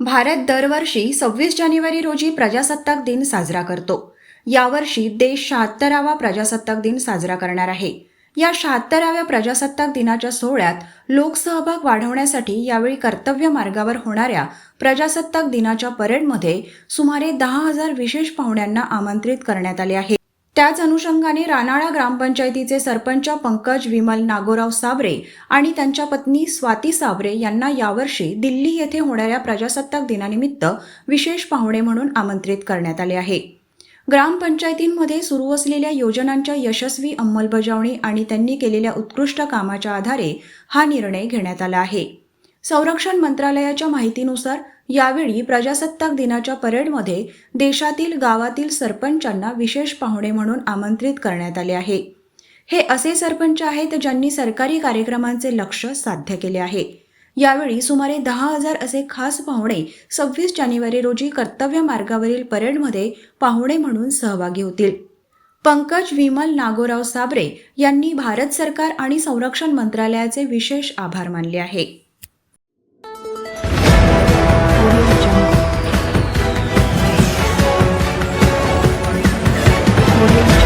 भारत दरवर्षी सव्वीस जानेवारी रोजी प्रजासत्ताक दिन साजरा करतो. यावर्षी देश शहात्तरावा प्रजासत्ताक दिन साजरा करणार आहे. या शहात्तराव्या प्रजासत्ताक दिनाच्या सोहळ्यात लोकसहभाग वाढवण्यासाठी यावेळी कर्तव्य मार्गावर होणाऱ्या प्रजासत्ताक दिनाच्या परेडमध्ये सुमारे दहा हजार विशेष पाहुण्यांना आमंत्रित करण्यात आले आहे. त्याच अनुषंगाने रानाळा ग्रामपंचायतीचे सरपंच पंकज विमल नागोराव साबरे आणि त्यांच्या पत्नी स्वाती साबरे यांना यावर्षी दिल्ली येथे होणाऱ्या प्रजासत्ताक दिनानिमित्त विशेष पाहुणे म्हणून आमंत्रित करण्यात आले आहे. ग्रामपंचायतींमध्ये सुरू असलेल्या योजनांच्या यशस्वी अंमलबजावणी आणि त्यांनी केलेल्या उत्कृष्ट कामाच्या आधारे हा निर्णय घेण्यात आला आहे. संरक्षण मंत्रालयाच्या माहितीनुसार यावेळी प्रजासत्ताक दिनाच्या परेडमध्ये देशातील गावातील सरपंचांना विशेष पाहुणे म्हणून आमंत्रित करण्यात आले आहे. हे असे सरपंच आहेत ज्यांनी सरकारी कार्यक्रमांचे लक्ष साध्य केले आहे. यावेळी सुमारे दहा हजार असे खास पाहुणे सव्वीस जानेवारी रोजी कर्तव्य मार्गावरील परेडमध्ये पाहुणे म्हणून सहभागी होतील. पंकज विमल नागोराव साबरे यांनी भारत सरकार आणि संरक्षण मंत्रालयाचे विशेष आभार मानले आहे. audio.